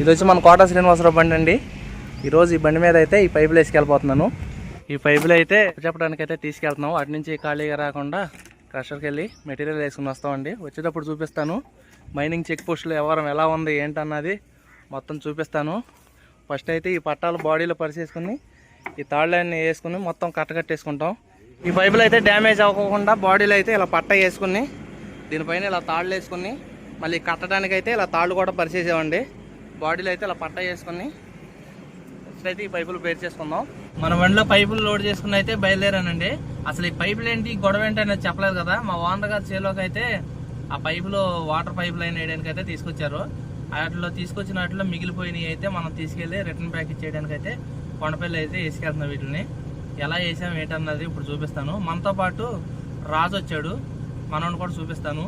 ఇది వచ్చి మన కోట శ్రీనివాసరావు బండి అండి. ఈరోజు ఈ బండి మీద అయితే ఈ పైపులు వేసుకెళ్ళిపోతున్నాను. ఈ పైపులు అయితే చెప్పడానికి అయితే తీసుకెళ్తున్నాం. అటు నుంచి ఖాళీగా రాకుండా క్రషర్కి వెళ్ళి మెటీరియల్ వేసుకుని వస్తామండి వచ్చేటప్పుడు చూపిస్తాను. మైనింగ్ చెక్ పోస్టులు ఎవరం ఎలా ఉంది ఏంటన్నది మొత్తం చూపిస్తాను. ఫస్ట్ అయితే ఈ పట్టాలు బాడీలో పరిచేసుకుని ఈ తాళ్ళని వేసుకుని మొత్తం కట్టకట్టేసుకుంటాం ఈ పైపులు అయితే డ్యామేజ్ అవ్వకుండా బాడీలో అయితే ఇలా పట్ట వేసుకుని దీనిపైన ఇలా తాళ్ళు వేసుకుని మళ్ళీ కట్టడానికి అయితే ఇలా తాళ్ళు కూడా పరిచేసేవండి. బాడీలో అయితే ఇలా పట్ట చేసుకుని నెక్స్ట్ అయితే ఈ పైపులు పేరు చేసుకుందాం. మన బండిలో పైపులు లోడ్ చేసుకుని అయితే బయలుదేరానండి. అసలు ఈ పైపులు ఏంటి గొడవ ఏంటి అనేది చెప్పలేదు కదా. మా ఓనర్ గారి చేలోకి అయితే ఆ పైపులో వాటర్ పైప్ లైన్ వేయడానికి అయితే తీసుకొచ్చారు. వాటిలో తీసుకొచ్చిన వాటిలో మిగిలిపోయినవి అయితే మనం తీసుకెళ్ళి రిటర్న్ ప్యాక్ ఇచ్చేయడానికి అయితే కొండపల్లి అయితే వేసుకెళ్తున్నాం వీటిని. ఎలా వేసాం ఏంటన్నది ఇప్పుడు చూపిస్తాను. మనతో పాటు రాజు వచ్చాడు. మనోని కూడా చూపిస్తాను.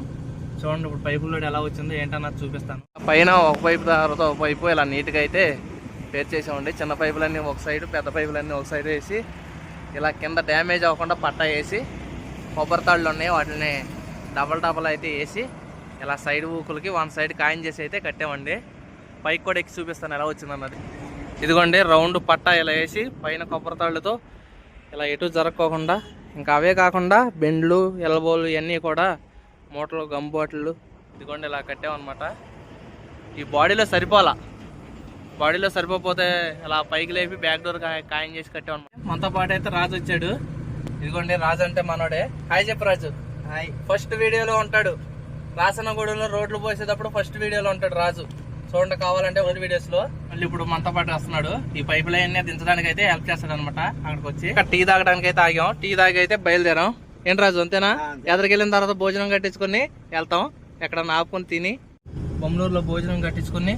చూడండి ఇప్పుడు పైపు లోడ్ ఎలా వచ్చిందో ఏంటన్నది చూపిస్తాను. పైన ఒక పైపు తర్వాత ఒక పైపు ఇలా నీట్గా అయితే పేర్ చేసామండి. చిన్న పైపులన్నీ ఒక సైడ్ పెద్ద పైపులన్నీ ఒక సైడ్ వేసి ఇలా కింద డ్యామేజ్ అవ్వకుండా పట్టా వేసి కొబ్బరి తాళ్ళు ఉన్నాయి వాటిని డబల్ డబల్ అయితే వేసి ఇలా సైడ్ ఊకులకి వన్ సైడ్ కాయిన్ చేసి అయితే కట్టామండి. పైకి కూడా ఎక్కి చూపిస్తాను ఎలా వచ్చిందన్నది ఇదిగోండి రౌండ్ పట్టా ఇలా వేసి పైన కొబ్బరి తాళ్ళతో ఇలా ఎటు జరగకోకుండా ఇంకా అవే కాకుండా బెండ్లు ఎల్బోలు ఇవన్నీ కూడా మూటలు గమ్ బాటిళ్ళు ఇదిగోండి ఇలా కట్టామన్నమాట ఈ బాడీలో సరిపోలా. బాడీలో సరిపోతే ఇలా పైకి లేపి బ్యాక్ డోర్ ఖాయం చేసి కట్టామన్నమాట మనతో పాటు అయితే రాజు వచ్చాడు. ఇదిగోండి రాజు అంటే మనోడే. హాయ్ చెప్పు రాజు. హాయ్ ఫస్ట్ వీడియోలో ఉంటాడు. రాసనగూడెంలో రోడ్లు పోసేటప్పుడు ఫస్ట్ వీడియోలో ఉంటాడు రాజు. చూడండి కావాలంటే ఓల్డ్ వీడియోస్లో మళ్ళీ ఇప్పుడు మనతో పాటు వస్తున్నాడు. ఈ పైప్ లైన్ దించడానికి అయితే హెల్ప్ చేస్తాడు అనమాట అక్కడికి వచ్చి ఇక్కడ టీ తాగడానికి అయితే ఆగాం. టీ తాగి అయితే బయలుదేరాం. ఏంటి రాజు అంతేనా? ఎదరికి వెళ్ళిన తర్వాత భోజనం కట్టించుకొని వెళ్తాం. ఎక్కడన్నా ఆపుకొని తిని బొమ్మలూరులో భోజనం కట్టించుకొని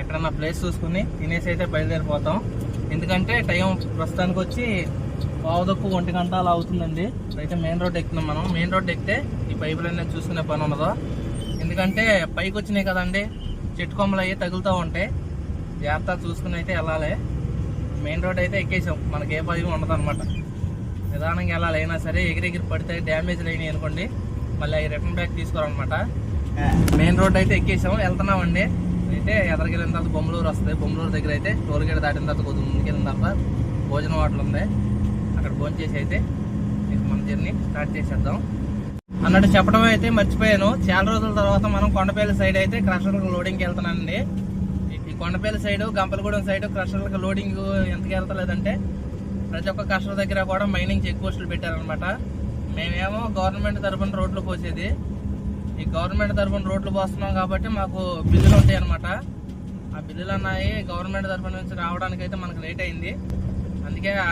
ఎక్కడన్నా ప్లేస్ చూసుకుని తినేసి అయితే బయలుదేరిపోతాం. ఎందుకంటే టైం ప్రస్తుతానికి వచ్చి పావుదక్కు ఒంటి గంట అలా అవుతుందండి. అయితే మెయిన్ రోడ్ ఎక్కుతున్నాం మనం. మెయిన్ రోడ్ ఎక్కితే ఈ పైపులన్నీ చూసుకునే పని ఉండదు. ఎందుకంటే పైకి వచ్చినాయి కదండి చెట్టు కొమ్మలు అయ్యి తగులుతూ ఉంటాయి. జాగ్రత్త చూసుకుని అయితే వెళ్ళాలి. మెయిన్ రోడ్ అయితే ఎక్కేసాం. మనకి ఏ పది ఉండదు అనమాట నిదానంగా వెళ్ళాలి. అయినా సరే ఎగిరెగిరి పడితే డ్యామేజ్ అయినాయి అనుకోండి మళ్ళీ అవి రిటర్న్ బ్యాక్ తీసుకోవాలన్నమాట. మెయిన్ రోడ్ అయితే ఎక్కేసాం వెళ్తున్నామండి. అయితే ఎదరికెళ్ళిన తర్వాత బొమ్మలూరు వస్తుంది. బొమ్మలూరు దగ్గర అయితే టోల్ గేట్ దాటిన తర్వాత కొద్దిగా ముందుకెళ్ళిన తర్వాత భోజనం హోటల్ ఉంది. అక్కడ భోజనం చేసి అయితే మన జర్నీ స్టార్ట్ చేసేద్దాం. అన్నట్టు చెప్పడం అయితే మర్చిపోయాను. చాలా రోజుల తర్వాత మనం కొండపల్లి సైడ్ అయితే క్రషర్లకు లోడింగ్కి వెళ్తున్నానండి. ఈ- ఈ కొండపల్లి సైడ్ గంపలగూడెం సైడ్ క్రషర్లకు లోడింగ్ ఎంతకి వెళ్తలేదంటే ప్రతి ఒక్క కస్టర్ దగ్గర కూడా మైనింగ్ చెక్ పోస్టులు పెట్టారనమాట మేమేమో గవర్నమెంట్ తరపున రోడ్లు పోసేది. ఈ గవర్నమెంట్ తరపున రోడ్లు పోస్తున్నాం కాబట్టి మాకు బిల్లులు ఉంటాయి అనమాట ఆ బిల్లులు అన్నాయి గవర్నమెంట్ తరఫున నుంచి రావడానికి అయితే మనకు లేట్ అయింది. అందుకే ఆ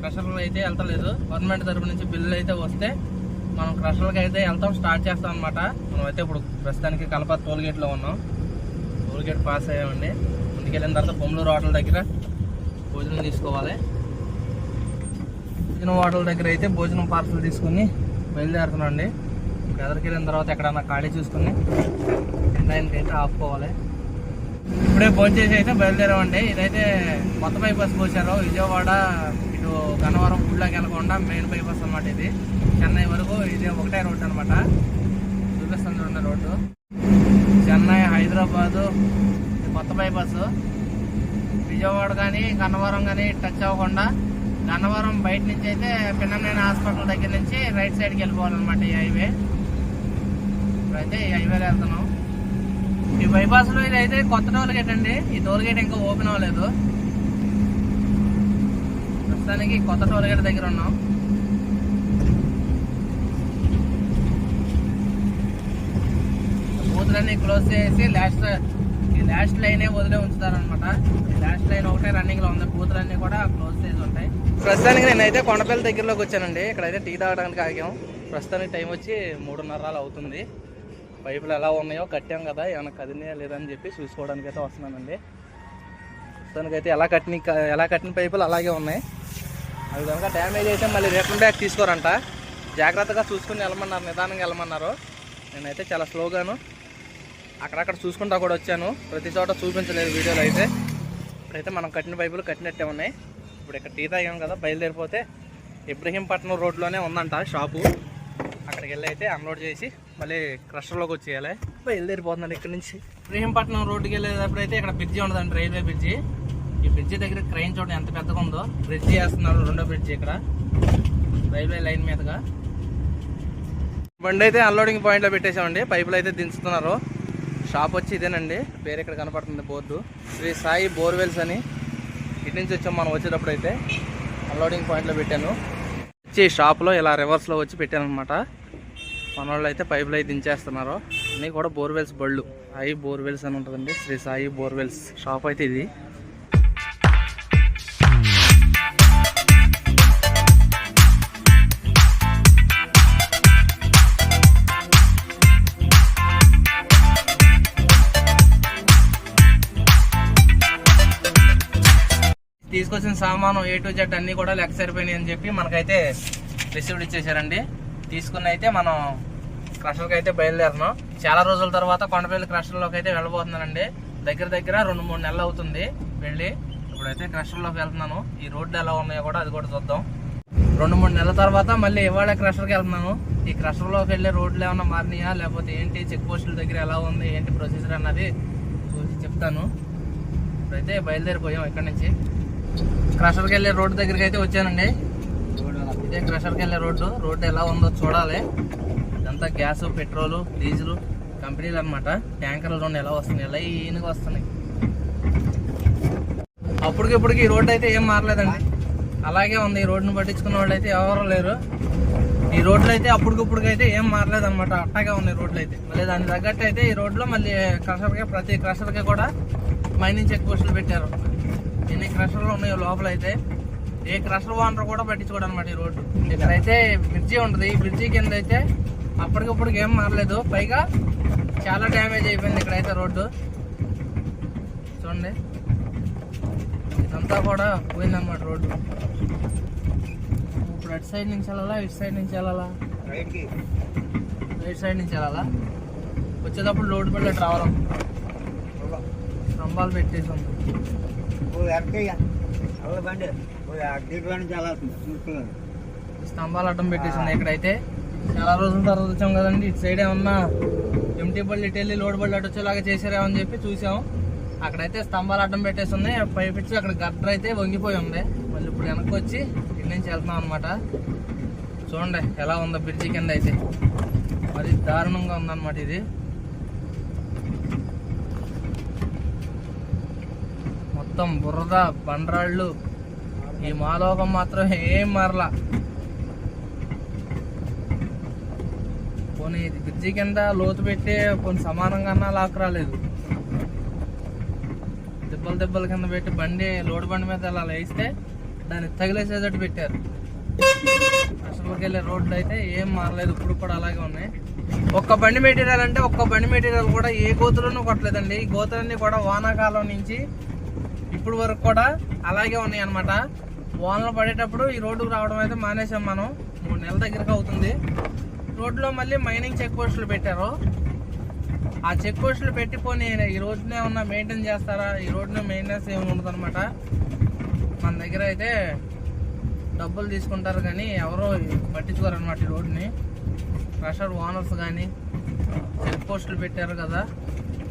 క్రషర్లు అయితే వెళ్తలేదు. గవర్నమెంట్ తరఫు నుంచి బిల్లులు అయితే వస్తే మనం క్రషర్లకు అయితే వెళ్తాం స్టార్ట్ చేస్తాం అనమాట మనం అయితే ఇప్పుడు ప్రస్తుతానికి కలప టోల్గేట్లో ఉన్నాం. Tollgate pass అయ్యామండి. ముందుకెళ్ళిన తర్వాత బొమ్మలూరు హోటల్ దగ్గర భోజనం తీసుకోవాలి. భోజనం హోటల్ దగ్గర అయితే భోజనం పార్సల్ తీసుకుని బయలుదేరుతున్నాం అండి ఎదరికి వెళ్ళిన తర్వాత ఎక్కడన్నా ఖాళీ చూసుకుని తినడానికి అయితే ఆపుకోవాలి. ఇప్పుడే భోజనం చేసి అయితే బయలుదేరామండి. ఇదైతే కొత్త బైపాస్ పోసారు విజయవాడ ఇటు గన్నవరం గుళ్ళకి వెళ్ళకుండా మెయిన్ బైపాస్ అన్నమాట ఇది. చెన్నై వరకు ఇది ఒకటే రోడ్డు అనమాట చూపిస్తుంది చూడండి రోడ్డు. చెన్నై హైదరాబాదు కొత్త బైపాస్. విజయవాడ కానీ గన్నవరం కానీ టచ్ అవ్వకుండా గన్నవరం బయట నుంచి అయితే పిన్నమైన హాస్పిటల్ దగ్గర నుంచి రైట్ సైడ్కి వెళ్ళిపోవాలన్నమాట ఈ హైవే. ఇప్పుడైతే ఈ హైవేలో వెళ్తున్నాం. ఈ బైపాస్లో ఇది అయితే కొత్త టోల్ గేట్ అండి. ఈ టోల్ గేట్ ఇంకా ఓపెన్ అవ్వలేదు. ప్రస్తుతానికి కొత్త టోల్ గేట్ దగ్గర ఉన్నాం. బూతులన్నీ క్లోజ్ చేసి లాస్ట్ ఈ లాస్ట్ లైనే వదిలే ఉంచుతారనమాట ఈ లాస్ట్ లైన్ ఒకటే రన్నింగ్లో ఉంది. బూతులన్నీ కూడా క్లోజ్ చేసి ఉంటాయి. ప్రస్తుతానికి నేనైతే కొండపల్లి దగ్గరలోకి వచ్చానండి. ఇక్కడైతే టీ తాగడానికి ఆగాం. ప్రస్తుతానికి టైం వచ్చి మూడున్నరాలు అవుతుంది. పైపులు ఎలా ఉన్నాయో కట్టాం కదా ఏమైనా కదిలినాయా లేదని చెప్పి చూసుకోవడానికి అయితే వస్తున్నానండి. ప్రస్తుతానికైతే ఎలా కట్టిన ఎలా కట్టిన పైపులు అలాగే ఉన్నాయి. అవి కనుక డ్యామేజ్ అయితే మళ్ళీ రిటర్న్ బ్యాక్ తీసుకోరంట. జాగ్రత్తగా చూసుకుని వెళ్ళమన్నారు నిదానంగా వెళ్ళమన్నారు. నేనైతే చాలా స్లోగాను. అక్కడక్కడ చూసుకుంటా కూడా వచ్చాను. ప్రతి చోట చూపించలేదు వీడియోలో అయితే. ఇప్పుడైతే మనం కట్టిన పైపులు కట్టినట్టే ఉన్నాయి. ఇప్పుడు ఇక్కడ టీ తాగాం కదా బయలుదేరిపోతే ఇబ్రహీంపట్నం రోడ్లోనే ఉందంట షాపు. అక్కడికి వెళ్ళి అయితే అన్లోడ్ చేసి మళ్ళీ క్రషర్లోకి వచ్చేయాలి. బయలుదేరిపోతున్నాను ఇక్కడ నుంచి. ఇబ్రహీంపట్నం రోడ్డుకి వెళ్ళేటప్పుడు అయితే ఇక్కడ బ్రిడ్జి ఉండదండి రైల్వే బ్రిడ్జి ఈ బ్రిడ్జి దగ్గర క్రైన్ చూడండి ఎంత పెద్దగా ఉందో. బ్రిడ్జి వేస్తున్నారు రెండో బ్రిడ్జి ఇక్కడ. రైల్వే లైన్ మీదుగా. బండి అయితే అన్లోడింగ్ పాయింట్లో పెట్టేసామండి పైపులు అయితే దించుతున్నారు. షాప్ వచ్చి ఇదేనండి. పేరు ఇక్కడ కనపడుతుంది బోర్డు. శ్రీ సాయి బోర్వెల్స్ అని. ఇటు నుంచి వచ్చాం మనం వచ్చేటప్పుడు అయితే. అన్లోడింగ్ పాయింట్లో పెట్టాను. వచ్చి షాప్లో ఇలా రివర్స్లో వచ్చి పెట్టాను అనమాట మన వాళ్ళు అయితే పైపులు అయితే దించేస్తున్నారు. అన్నీ కూడా బోర్వెల్స్ బళ్ళు. సాయి బోర్వెల్స్ అని ఉంటుందండి. శ్రీ సాయి బోర్వెల్స్ షాప్ అయితే ఇది. తీసుకొచ్చిన సామాను ఏ టు జెడ్ అన్ని కూడా లెక్క సరిపోయినాయి అని చెప్పి మనకైతే రిసీవ్డ్ ఇచ్చేసారండి తీసుకుని అయితే మనం క్రషర్కి అయితే బయలుదేరినాం. చాలా రోజుల తర్వాత కొండపల్లి క్రషర్లోకి అయితే వెళ్ళబోతున్నానండి. దగ్గర దగ్గర రెండు మూడు నెలలు అవుతుంది వెళ్ళి. ఇప్పుడైతే క్రషర్లోకి వెళ్తున్నాను. ఈ రోడ్లు ఎలా ఉన్నాయో కూడా అది కూడా చూద్దాం. రెండు మూడు నెలల తర్వాత మళ్ళీ ఇవాళ క్రషర్కి వెళ్తున్నాను. ఈ క్రషర్లోకి వెళ్ళే రోడ్లు ఏమైనా మారినాయా? లేకపోతే ఏంటి? చెక్ పోస్టుల దగ్గర ఎలా ఉంది? ఏంటి ప్రొసీజర్ అన్నది చూసి చెప్తాను. ఇప్పుడైతే బయలుదేరిపోయాం ఇక్కడ నుంచి. క్రషర్కి వెళ్ళే రోడ్డు దగ్గరికి అయితే వచ్చానండి. ఇదే క్రషర్కి వెళ్ళే రోడ్డు. రోడ్డు ఎలా ఉందో చూడాలి. ఇదంతా గ్యాస్ పెట్రోల్ డీజిల్ కంపెనీలు అనమాట ట్యాంకర్లు రెండు ఎలా వస్తున్నాయి? ఎలా ఈయనగా వస్తున్నాయి. అప్పటికిప్పటికి ఈ రోడ్డు అయితే ఏం మారలేదండి. అలాగే ఉంది. ఈ రోడ్డును పట్టించుకున్న వాళ్ళు అయితే ఎవరు లేరు. ఈ రోడ్లు అయితే అప్పటికిప్పటికి అయితే ఏం మారలేదు అనమాట అట్టగా ఉన్నాయి రోడ్లు అయితే. మళ్ళీ దాని తగ్గట్టు అయితే ఈ రోడ్లో మళ్ళీ క్రషర్కి ప్రతి క్రషర్కి కూడా మైనింగ్ చెక్ పోస్టులు పెట్టారు. ఎన్ని క్రషర్లు ఉన్నాయో లోపల అయితే ఏ క్రషర్ ఓనర్ కూడా పట్టించుకోడు అనమాట ఈ రోడ్డు. ఇక్కడైతే బ్రిడ్జి ఉంటుంది. ఈ బ్రిడ్జి కింద అయితే అప్పటికప్పటికి ఏం మారలేదు. పైగా చాలా డ్యామేజ్ అయిపోయింది ఇక్కడైతే రోడ్డు. చూడండి. ఇదంతా కూడా పోయిందన్నమాట రోడ్డు. ఇప్పుడు అటు సైడ్ నుంచి వెళ్ళాలా? ఇటు సైడ్ నుంచి వెళ్ళాలా? రైట్ సైడ్ నుంచి వెళ్ళాలా? వచ్చేటప్పుడు లోడ్ బిల్డర్ రావడం స్తంభాలు పెట్టేసి. స్తంభాలు అడ్డం పెట్టేసి ఉన్నాయి ఇక్కడైతే. చాలా రోజుల తర్వాత వచ్చాం కదండి. ఇటు సైడ్ ఏమన్నా ఎంటీ బళ్ళు ఇటు వెళ్ళి లోడ్ బళ్ళు అటు వచ్చేలాగా చేసారేమని చెప్పి చూసాం. అక్కడైతే స్తంభాలు అడ్డం పెట్టేసి ఉన్నాయి పైపిచ్చి అక్కడ గట్టర్ అయితే వంగిపోయి ఉంది. మళ్ళీ ఇప్పుడు వెనక్కి వచ్చి ఇటు నుంచి వెళ్తున్నాం అనమాట చూడండి ఎలా ఉందో బ్రిడ్జి కింద అయితే. మరి దారుణంగా ఉందన్నమాట ఇది. మొత్తం బురద బండరాళ్ళు. ఈ మాలోకం మాత్రం ఏం మారలా. పోనీ ఇది బ్రిడ్జి కింద లోతు పెట్టి కొన్ని సమానంగా అన్నా లాక్ రాలేదు. దెబ్బలు దెబ్బల కింద పెట్టి బండి లోడ్ బండి మీద అలా వేస్తే దాన్ని తగిలేసేటట్టు పెట్టారు. అసలుకి వెళ్ళే రోడ్లు అయితే ఏం మారలేదు ఇప్పుడు కూడా అలాగే ఉన్నాయి. ఒక్క బండి మెటీరియల్ అంటే ఒక్క బండి మెటీరియల్ కూడా ఏ గోతులను కొట్టలేదండి. ఈ గోతులన్నీ కూడా వానాకాలం నుంచి ఇప్పుడు వరకు కూడా అలాగే ఉన్నాయి అనమాట వానలు పడేటప్పుడు ఈ రోడ్డుకు రావడం అయితే మానేసాం మనం. మూడు నెలల దగ్గరకు అవుతుంది. రోడ్లో మళ్ళీ మైనింగ్ చెక్ పోస్టులు పెట్టారు. ఆ చెక్ పోస్టులు పెట్టిపోయి ఈ రోడ్డునే ఉన్న మెయింటైన్ చేస్తారా? ఈ రోడ్డునే మెయింటెనెన్స్ ఏమి ఉండదు అనమాట మన దగ్గర అయితే డబ్బులు తీసుకుంటారు కానీ ఎవరో పట్టించుకోరు అనమాట ఈ రోడ్డుని. ప్రెషర్ ఓనర్స్ కానీ చెక్ పోస్టులు పెట్టారు కదా.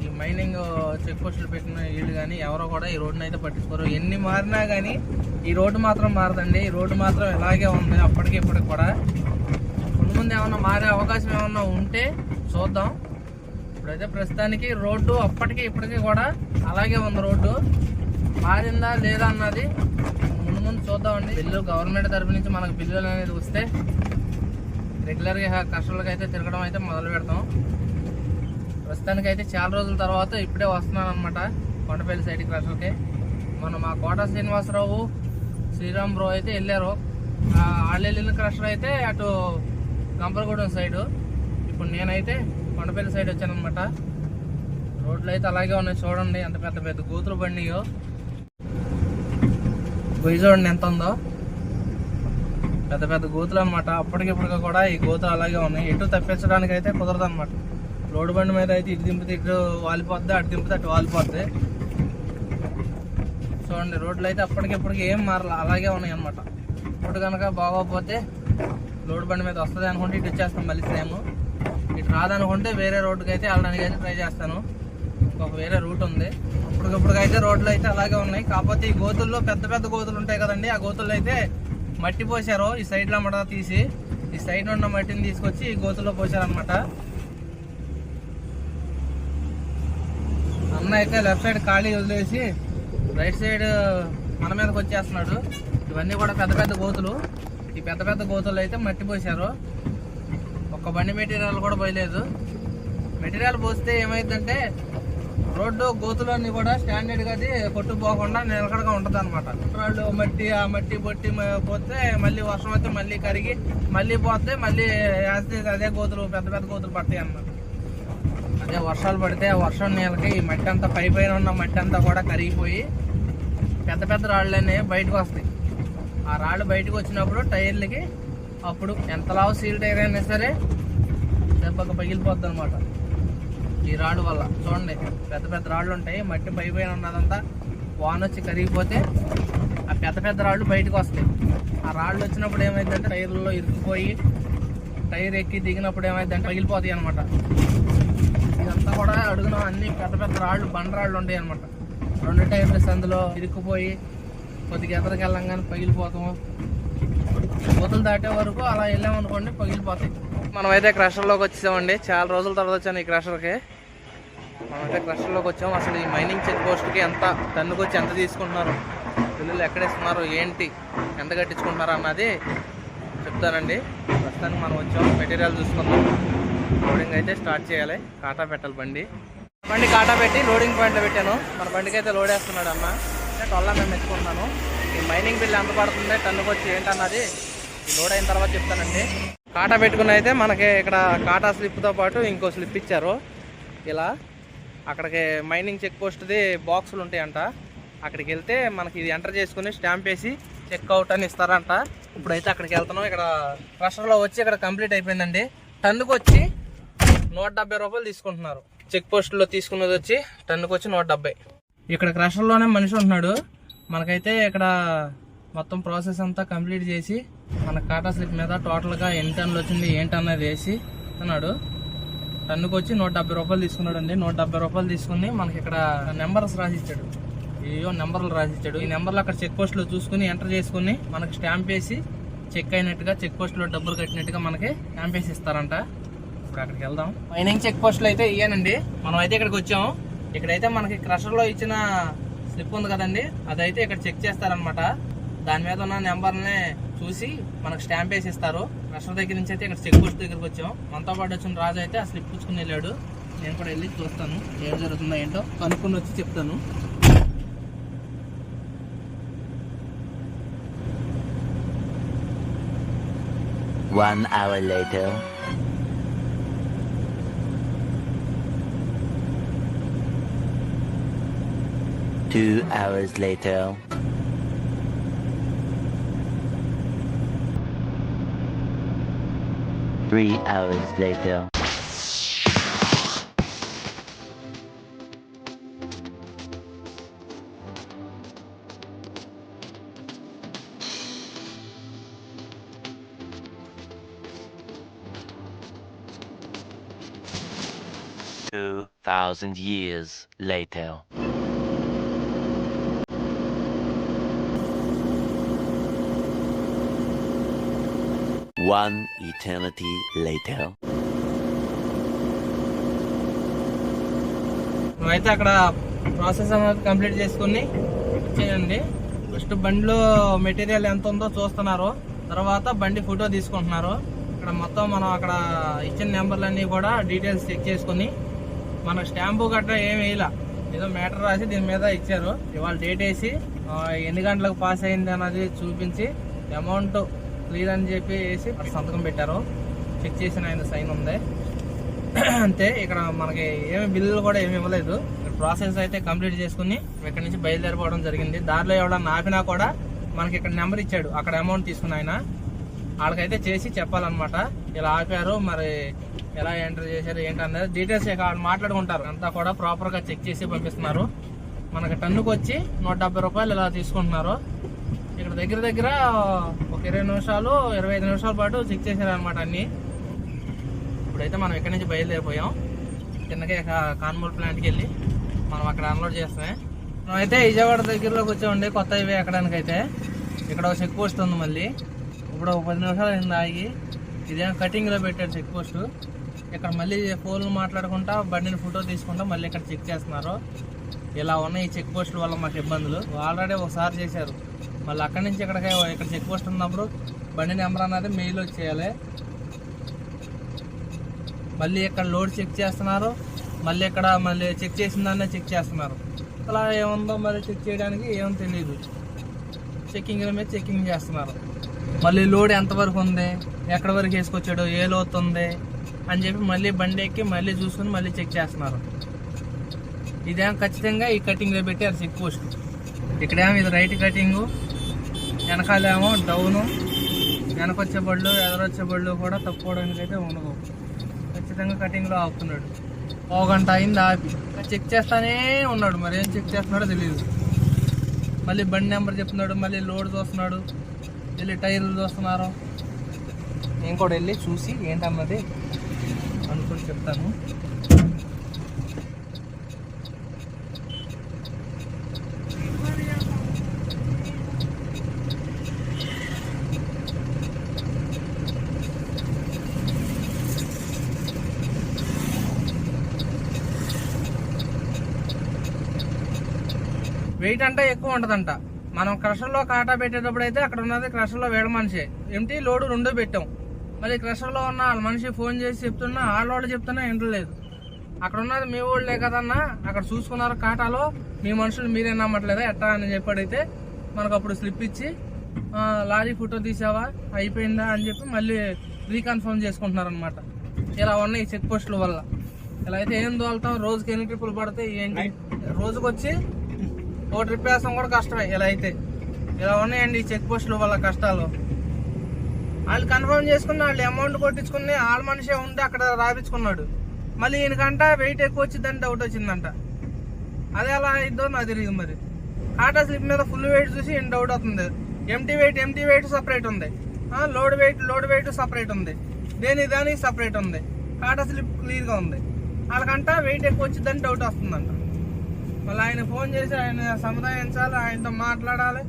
ఈ మైనింగ్ చెక్ పోస్టులు పెట్టిన వీళ్ళు కానీ ఎవరో కూడా ఈ రోడ్డుని అయితే పట్టించుకోరు. ఎన్ని మారినా కానీ ఈ రోడ్డు మాత్రం మారదండి. ఈ రోడ్డు మాత్రం ఇలాగే ఉంది అప్పటికి ఇప్పటికి కూడా. ముందు ముందు ఏమన్నా మారే అవకాశం ఏమన్నా ఉంటే చూద్దాం. ఇప్పుడైతే ప్రస్తుతానికి రోడ్డు అప్పటికి ఇప్పటికీ కూడా అలాగే ఉంది రోడ్డు. మారిందా లేదా అన్నది ముందు ముందు చూద్దామండి. బిల్లు గవర్నమెంట్ తరఫు నుంచి మనకు బిల్లులు అనేది వస్తే రెగ్యులర్గా కస్టమర్లకు అయితే తిరగడం అయితే మొదలు పెడతాం ప్రస్తుతానికి అయితే చాలా రోజుల తర్వాత ఇప్పుడే వస్తున్నాను అనమాట కొండపల్లి సైడ్కి క్రషర్కి మన మా కోట శ్రీనివాసరావు శ్రీరామ్ బ్రో అయితే వెళ్ళారు. ఆ, వాళ్ళు వెళ్ళిన క్రషర్ అయితే అటు గంపలగూడెం సైడు. ఇప్పుడు నేనైతే కొండపల్లి సైడ్ వచ్చానమాట రోడ్లు అయితే అలాగే ఉన్నాయి చూడండి ఎంత పెద్ద పెద్ద గూతులు బండియో గొయ్యి చూడండి ఎంత ఉందో. పెద్ద పెద్ద గోతులు అనమాట అప్పటికిప్పుడు కూడా ఈ గోతులు అలాగే ఉన్నాయి. ఎటు తప్పించడానికి అయితే కుదరదు అనమాట లోడ్ బండి మీద అయితే ఇటు దింపితే ఇటు వాలిపోద్ది అటు దింపితే అటు వాలిపోద్ది. చూడండి రోడ్లు అయితే అప్పటికిప్పటికి ఏం మారల అలాగే ఉన్నాయి అనమాట ఇప్పుడు కనుక బాగోకపోతే లోడ్ బండి మీద వస్తుంది అనుకుంటే ఇటు వచ్చేస్తాం మళ్ళీ సేమ్. ఇటు రాదనుకుంటే వేరే రోడ్డుకి అయితే వెళ్ళడానికి అయితే ట్రై చేస్తాను. ఇంకొక వేరే రూట్ ఉంది. ఇప్పటికప్పుడుకైతే రోడ్లు అయితే అలాగే ఉన్నాయి. కాకపోతే ఈ గోతుల్లో పెద్ద పెద్ద గోతులు ఉంటాయి కదండి ఆ గోతుల్లో అయితే మట్టి పోసారు ఈ సైడ్లో మట తీసి. ఈ సైడ్ ఉన్న మట్టిని తీసుకొచ్చి ఈ గోతుల్లో పోసారనమాట అయితే లెఫ్ట్ సైడ్ ఖాళీ వదిలేసి రైట్ సైడ్ మన మీదకి వచ్చేస్తున్నాడు. ఇవన్నీ కూడా పెద్ద పెద్ద గోతులు. ఈ పెద్ద పెద్ద గోతులు అయితే మట్టి పోసారు ఒక్క బండి మెటీరియల్ కూడా పోయలేదు. మెటీరియల్ పోస్తే ఏమైందంటే రోడ్డు గోతులన్నీ కూడా స్టాండర్డ్గా అది కొట్టుపోకుండా నిలకడగా ఉంటుంది అనమాట రాళ్ళు మట్టి ఆ మట్టి పొట్టి పోతే మళ్ళీ వర్షం అయితే మళ్ళీ కరిగి మళ్ళీ పోతే మళ్ళీ వేస్తే అదే గోతులు పెద్ద పెద్ద గోతులు పడతాయి అన్నమాట అదే వర్షాలు పడితే ఆ వర్షం నీళ్ళకి ఈ మట్టి అంతా పై పైన ఉన్న మట్టి అంతా కూడా కరిగిపోయి పెద్ద పెద్ద రాళ్ళనే బయటకు వస్తాయి. ఆ రాళ్ళు బయటకు వచ్చినప్పుడు టైర్లకి అప్పుడు ఎంత లావు సీల్ టైర్ అయినా సరే దెబ్బకు పగిలిపోద్ది అనమాట ఈ రాళ్ళు వల్ల చూడండి పెద్ద పెద్ద రాళ్ళు ఉంటాయి మట్టి పై పైన ఉన్నదంతా వాన వచ్చి కరిగిపోతే ఆ పెద్ద పెద్ద రాళ్ళు బయటకు వస్తాయి. ఆ రాళ్ళు వచ్చినప్పుడు ఏమైందంటే టైర్లలో ఇరుక్కుపోయి టైర్ ఎక్కి దిగినప్పుడు ఏమైందంటే పగిలిపోతాయి అనమాట అంతా కూడా అడుగున అన్ని పెద్ద పెద్ద రాళ్ళు బండరాళ్ళు ఉంటాయి అనమాట రెండు టైర్లు సందులో ఇరుక్కుపోయి కొద్దిగా ఎదరికి వెళ్ళంగానే పగిలిపోతాము. కోతులు దాటే వరకు అలా వెళ్ళామనుకోండి పగిలిపోతాయి. మనమైతే క్రషర్లోకి వచ్చేసామండి. చాలా రోజుల తర్వాత వచ్చాను ఈ క్రషర్కి. మనమైతే క్రషర్లోకి వచ్చాం అసలు ఈ మైనింగ్ చెక్ పోస్ట్కి ఎంత టన్నుకు వచ్చి ఎంత తీసుకుంటున్నారు? పిల్లలు ఎక్కడేస్తున్నారు? ఏంటి? ఎంత కట్టించుకుంటున్నారు అన్నది చెప్తానండి. ప్రస్తుతానికి మనం వచ్చాం మెటీరియల్ చూసుకుందాం. లోడింగ్ అయితే స్టార్ట్ చేయాలి. కాటా పెట్టాలి బండి. బండి కాటా పెట్టి లోడింగ్ పాయింట్లో పెట్టాను. మన బండికి అయితే లోడ్ వేస్తున్నాడు అన్న. టొల్లా మేము మెచ్చుకుంటున్నాను ఈ మైనింగ్ బిల్ ఎంత పడుతుంది టన్నుకు వచ్చి ఏంటన్నది లోడ్ అయిన తర్వాత చెప్తానండి. కాటా పెట్టుకుని అయితే మనకి ఇక్కడ కాటా స్లిప్తో పాటు ఇంకో స్లిప్ ఇచ్చారు. ఇలా అక్కడికి మైనింగ్ చెక్ పోస్ట్ది బాక్సులు ఉంటాయంట. అక్కడికి వెళ్తే మనకి ఇది ఎంటర్ చేసుకుని స్టాంప్ వేసి చెక్ అవుట్ అని ఇస్తారంట. ఇప్పుడైతే అక్కడికి వెళ్తున్నాం. ఇక్కడ క్రషర్లో వచ్చి ఇక్కడ కంప్లీట్ అయిపోయిందండి. టన్నుకు వచ్చి నూట డెబ్బై రూపాయలు తీసుకుంటున్నారు. చెక్ పోస్ట్లో తీసుకున్నది వచ్చి టన్నుకు వచ్చి నూట డెబ్బై. ఇక్కడ క్రషర్లోనే మనిషి ఉంటున్నాడు. మనకైతే ఇక్కడ మొత్తం ప్రాసెస్ అంతా కంప్లీట్ చేసి మన కాటా స్లిప్ మీద టోటల్గా ఎన్ని టన్నులు వచ్చింది ఏంటి అన్నది వేసి అన్నాడు. టన్నుకు వచ్చి నూట డెబ్బై రూపాయలు తీసుకున్నాడు అండి నూట డెబ్బై రూపాయలు తీసుకుని మనకి ఇక్కడ నెంబర్స్ రాసిచ్చాడు. ఏయో నెంబర్లు రాసిచ్చాడు. ఈ నెంబర్లు అక్కడ చెక్ పోస్ట్లో చూసుకుని ఎంటర్ చేసుకుని మనకి స్టాంప్ వేసి చెక్ అయినట్టుగా చెక్ పోస్ట్లో డబ్బులు కట్టినట్టుగా మనకి స్టాంప్ వేసి ఇస్తారంట. ఇప్పుడు అక్కడికి వెళ్దాం. మైనింగ్ చెక్ పోస్టులు అయితే ఇయ్యానండి. మనం అయితే ఇక్కడికి వచ్చాం. ఇక్కడైతే మనకి క్రషర్లో ఇచ్చిన స్లిప్ ఉంది కదండి. అదైతే ఇక్కడ చెక్ చేస్తారనమాట దాని మీద ఉన్న నెంబర్ని చూసి మనకు స్టాంప్ వేసి ఇస్తారు క్రషర్ దగ్గర నుంచి అయితే ఇక్కడ చెక్ పోస్ట్ దగ్గరికి వచ్చాం. మనతో పాటు వచ్చిన రాజు అయితే ఆ స్లిప్ పుచ్చుకుని వెళ్ళాడు. నేను కూడా వెళ్ళి చూస్తాను. ఏం జరుగుతుందో ఏంటో కనుక్కొని వచ్చి చెప్తాను. One hour later. Two hours later. Three hours later. Two thousand years later. One eternity later. అయితే అక్కడ ప్రాసెస్ అనేది కంప్లీట్ చేసుకుని చేయండి ఫస్ట్ బండిలో మెటీరియల్ ఎంత ఉందో చూస్తున్నారు. తర్వాత బండి ఫోటో తీసుకుంటున్నారు. ఇక్కడ మొత్తం మనం అక్కడ ఇచ్చిన నెంబర్లన్నీ కూడా డీటెయిల్స్ చెక్ చేసుకుని మన స్టాంపు గట్రా ఏం వేయాల. ఏదో మ్యాటర్ రాసి దీని మీద ఇచ్చారు. ఇవాళ డేట్ వేసి ఎన్ని గంటలకు పాస్ అయింది అన్నది చూపించి అమౌంట్ క్లియర్ అని చెప్పి వేసి సంతకం పెట్టారు. చెక్ చేసిన ఆయన సైన్ ఉంది. అంతే ఇక్కడ మనకి ఏమి బిల్లులు కూడా ఏమి ఇవ్వలేదు. ప్రాసెస్ అయితే కంప్లీట్ చేసుకుని ఇక్కడ నుంచి బయలుదేరిపోవడం జరిగింది. దారిలో ఎవడన్నా ఆపినా కూడా మనకి ఇక్కడ నెంబర్ ఇచ్చాడు. అక్కడ అమౌంట్ తీసుకున్న ఆయన. వాళ్ళకైతే చేసి చెప్పాలన్నమాట. ఇలా ఆపారు మరి ఎలా ఎంటర్ చేశారు ఏంటన్నది డీటెయిల్స్ ఇక మాట్లాడుకుంటారు. అంతా కూడా ప్రాపర్గా చెక్ చేసి పంపిస్తున్నారు. మనకి టన్నుకు వచ్చి నూట డెబ్బై రూపాయలు ఇలా తీసుకుంటున్నారు. ఇక్కడ దగ్గర దగ్గర ఇరవై నిమిషాలు ఇరవై ఐదు నిమిషాల పాటు చెక్ చేశారు అనమాట అన్ని. ఇప్పుడైతే మనం ఇక్కడి నుంచి బయలుదేరిపోయాం. కిందకే కాన్మూల్ ప్లాంట్కి వెళ్ళి మనం అక్కడ అన్లోడ్ చేస్తామే మనం అయితే విజయవాడ దగ్గరలోకి వచ్చామండి కొత్త హైవే ఎక్కడానికి అయితే ఇక్కడ ఒక చెక్ పోస్ట్ ఉంది మళ్ళీ. ఇప్పుడు ఒక పది నిమిషాలు అయింది ఆగి. ఇదేమో కటింగ్లో పెట్టాడు చెక్ పోస్ట్ ఇక్కడ మళ్ళీ ఫోన్లు మాట్లాడుకుంటా బండిని ఫోటో తీసుకుంటా మళ్ళీ ఇక్కడ చెక్ చేస్తున్నారు. ఇలా ఉన్నాయి ఈ చెక్ పోస్టుల వల్ల మాకు ఇబ్బందులు. ఆల్రెడీ ఒకసారి చేశారు. మళ్ళీ అక్కడి నుంచి ఇక్కడికి ఇక్కడ చెక్ పోస్ట్ ఉన్నప్పుడు బండి నెంబర్ అన్నది మెయిల్ వచ్చేయాలి. మళ్ళీ ఇక్కడ లోడ్ చెక్ చేస్తున్నారు మళ్ళీ ఇక్కడ మళ్ళీ చెక్ చేసిందాన్నే చెక్ చేస్తున్నారు. అలా ఏముందో మళ్ళీ చెక్ చేయడానికి ఏమో తెలియదు చెక్కింగ్ మీద చెక్కింగ్ చేస్తున్నారు. మళ్ళీ లోడ్ ఎంతవరకు ఉంది ఎక్కడ వరకు వేసుకొచ్చాడు ఏ లోతు ఉంది అని చెప్పి మళ్ళీ బండి ఎక్కి మళ్ళీ చూసుకుని మళ్ళీ చెక్ చేస్తున్నారు. ఇదేం ఖచ్చితంగా ఈ కటింగ్లో పెట్టారు చెక్ పోస్ట్. ఇక్కడేమో ఇది రైట్ కటింగు? వెనకాలేమో డౌను వెనకొచ్చే బళ్ళు ఎదరొచ్చే బళ్ళు కూడా తప్పుకోవడానికి అయితే ఉండదు. ఖచ్చితంగా కటింగ్లో ఆపుతున్నాడు. ఓ గంట అయింది ఆపి. చెక్ చేస్తానే ఉన్నాడు. మరి ఏం చెక్ చేస్తున్నాడో తెలియదు మళ్ళీ బండి నెంబర్ చెప్తున్నాడు. మళ్ళీ లోడ్ చూస్తున్నాడు. వెళ్ళి టైర్లు చూస్తున్నారు. నేను కూడా వెళ్ళి చూసి ఏంటన్నది అనుకుని చెప్తాను. వెయిట్ అంటే ఎక్కువ ఉంటదంట. మనం క్రషర్లో కాటా పెట్టేటప్పుడు అయితే అక్కడ ఉన్నది క్రషర్లో వేడ మనిషి. ఎంటీ లోడు రెండో పెట్టాం. మళ్ళీ క్రషర్లో ఉన్న వాళ్ళ మనిషి ఫోన్ చేసి చెప్తున్నా ఆడవాళ్ళు చెప్తున్నా వింటలేదు అక్కడ ఉన్నది మీ ఊళ్ళే కదన్నా అక్కడ చూసుకున్నారు కాటాలో మీ మనుషులు మీరే నమ్మట్లేదా? ఎట్టా అని చెప్పాడైతే మనకు అప్పుడు స్లిప్ ఇచ్చి "ఆ, లారీ ఫోటో తీసావా? అయిపోయిందా? అని చెప్పి మళ్ళీ రీకన్ఫర్మ్ చేసుకుంటున్నారు అనమాట ఇలా ఉన్నాయి చెక్ పోస్టుల వల్ల. ఇలా అయితే ఏం తోలుతాం? రోజుకి ఎన్ని ట్రిప్పులు పడతాయి? ఏంటి? రోజుకి వచ్చి ఓ ట్రిప్ వేస్తాం కూడా కష్టమే ఇలా అయితే. ఇలా ఉన్నాయండి ఈ చెక్ పోస్టులు వల్ల కష్టాలు. వాళ్ళు కన్ఫర్మ్ చేసుకుని వాళ్ళు అమౌంట్ కొట్టించుకుని వాళ్ళ మనిషే ఉండి అక్కడ రాపించుకున్నాడు. మళ్ళీ ఈయనకంట వెయిట్ ఎక్కువ వచ్చిందని డౌట్ వచ్చిందంట. అదే ఎలా అయిద్దో నాకు తెలియదు మరి. ఆటా స్లిప్ మీద ఫుల్ వెయిట్ చూసి ఈయన డౌట్ అవుతుంది. Empty weight empty weight separate ఉంది. Load weight load weight separate ఉంది. దేని దానికి సపరేట్ ఉంది. ఆటా స్లిప్ క్లియర్గా ఉంది. వాళ్ళకంట వెయిట్ ఎక్కువ వచ్చిందని డౌట్ వస్తుందంట. మళ్ళీ ఆయన ఫోన్ చేసి ఆయన సముదాయించాలి ఆయనతో మాట్లాడాలి.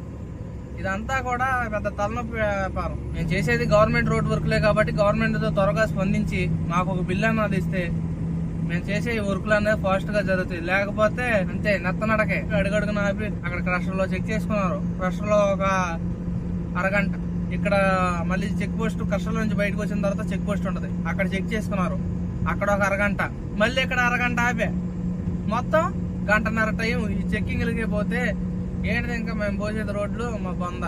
ఇదంతా కూడా పెద్ద తలనొప్పి వ్యాపారం. నేను చేసేది గవర్నమెంట్ రోడ్ వర్క్లే కాబట్టి గవర్నమెంట్తో త్వరగా స్పందించి మాకు ఒక బిల్లు అన్నది ఇస్తే మేము చేసే ఈ వర్క్లు అనేది ఫాస్ట్గా జరుగుతాయి. లేకపోతే అంతే నత్తనడకే. అడుగడుగున ఆపి అక్కడ క్రషర్లో చెక్ చేసుకున్నారు. క్రషర్లో ఒక అరగంట. ఇక్కడ మళ్ళీ చెక్ పోస్ట్ క్రషర్ నుంచి బయటకు వచ్చిన తర్వాత చెక్ పోస్ట్ ఉంటది. అక్కడ చెక్ చేసుకున్నారు. అక్కడ ఒక అరగంట. మళ్ళీ ఇక్కడ అరగంట ఆపే. మొత్తం గంటన్నర టైం ఈ చెక్కింగ్లకే పోతే ఏంటిది ఇంకా మేము పోసేది రోడ్లు మా బొంద.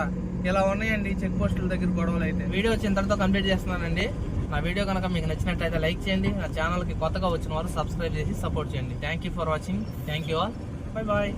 ఇలా ఉన్నాయండి ఈ చెక్ పోస్టుల దగ్గర గొడవలు అయితే. వీడియో వచ్చిన తర్వాత కంప్లీట్ చేస్తున్నానండి. నా వీడియో కనుక మీకు నచ్చినట్టయితే లైక్ చేయండి నా ఛానల్కి కొత్తగా వచ్చిన వారు సబ్స్క్రైబ్ చేసి సపోర్ట్ చేయండి. Thank you for watching thank you all bye bye